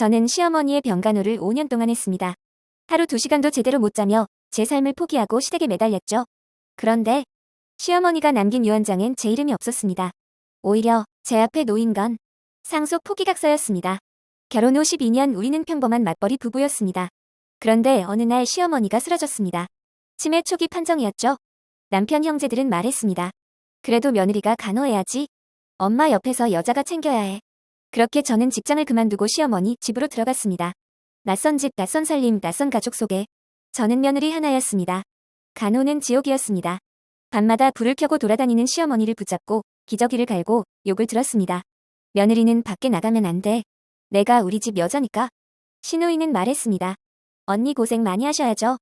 저는 시어머니의 병간호를 5년 동안 했습니다. 하루 2시간도 제대로 못 자며 제 삶을 포기하고 시댁에 매달렸죠. 그런데 시어머니가 남긴 유언장엔 제 이름이 없었습니다. 오히려 제 앞에 놓인 건 상속 포기각서였습니다. 결혼 후 12년 우리는 평범한 맞벌이 부부였습니다. 그런데 어느 날 시어머니가 쓰러졌습니다. 치매 초기 판정이었죠. 남편 형제들은 말했습니다. 그래도 며느리가 간호해야지. 엄마 옆에서 여자가 챙겨야 해. 그렇게 저는 직장을 그만두고 시어머니 집으로 들어갔습니다. 낯선 집, 낯선 살림, 낯선 가족 속에 저는 며느리 하나였습니다. 간호는 지옥이었습니다. 밤마다 불을 켜고 돌아다니는 시어머니를 붙잡고 기저귀를 갈고 욕을 들었습니다. 며느리는 밖에 나가면 안 돼. 내가 우리 집 여자니까. 신우이는 말했습니다. 언니 고생 많이 하셔야죠.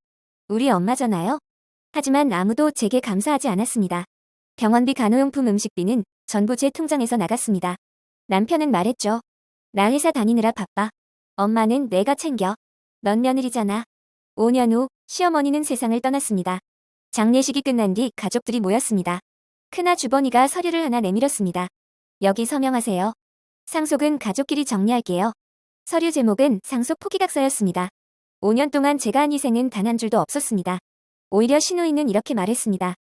우리 엄마잖아요. 하지만 아무도 제게 감사하지 않았습니다. 병원비 간호용품 음식비는 전부 제 통장에서 나갔습니다. 남편은 말했죠. 나 회사 다니느라 바빠. 엄마는 내가 챙겨. 넌 며느리잖아. 5년 후 시어머니는 세상을 떠났습니다. 장례식이 끝난 뒤 가족들이 모였습니다. 큰아 주번이가 서류를 하나 내밀었습니다. 여기 서명하세요. 상속은 가족끼리 정리할게요. 서류 제목은 상속 포기각서였습니다. 5년 동안 제가 한 희생은 단 한 줄도 없었습니다. 오히려 신우이는 이렇게 말했습니다.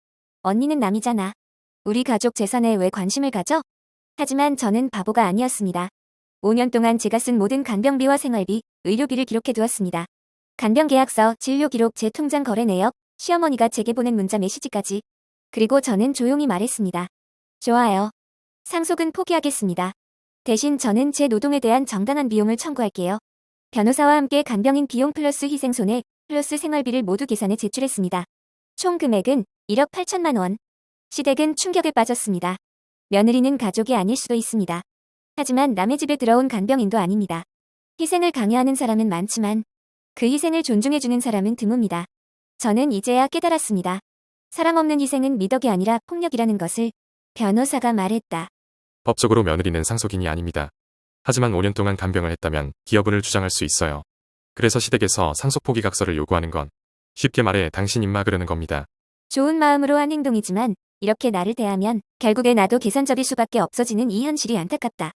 언니는 남이잖아. 우리 가족 재산에 왜 관심을 가져? 하지만 저는 바보가 아니었습니다. 5년 동안 제가 쓴 모든 간병비와 생활비, 의료비를 기록해 두었습니다. 간병 계약서, 진료 기록, 제 통장 거래 내역, 시어머니가 제게 보낸 문자 메시지까지. 그리고 저는 조용히 말했습니다. 좋아요. 상속은 포기하겠습니다. 대신 저는 제 노동에 대한 정당한 비용을 청구할게요. 변호사와 함께 간병인 비용 플러스 희생손해 플러스 생활비를 모두 계산해 제출했습니다. 총 금액은 1억 8천만 원. 시댁은 충격에 빠졌습니다. 며느리는 가족이 아닐 수도 있습니다. 하지만 남의 집에 들어온 간병인도 아닙니다. 희생을 강요하는 사람은 많지만 그 희생을 존중해주는 사람은 드뭅니다. 저는 이제야 깨달았습니다. 사람 없는 희생은 미덕이 아니라 폭력이라는 것을 변호사가 말했다. 법적으로 며느리는 상속인이 아닙니다. 하지만 5년 동안 간병을 했다면 기여분을 주장할 수 있어요. 그래서 시댁에서 상속 포기각서를 요구하는 건 쉽게 말해 당신 입 막으려는 겁니다. 좋은 마음으로 한 행동이지만 이렇게 나를 대하면 결국에 나도 계산적일 수밖에 없어지는 이 현실이 안타깝다.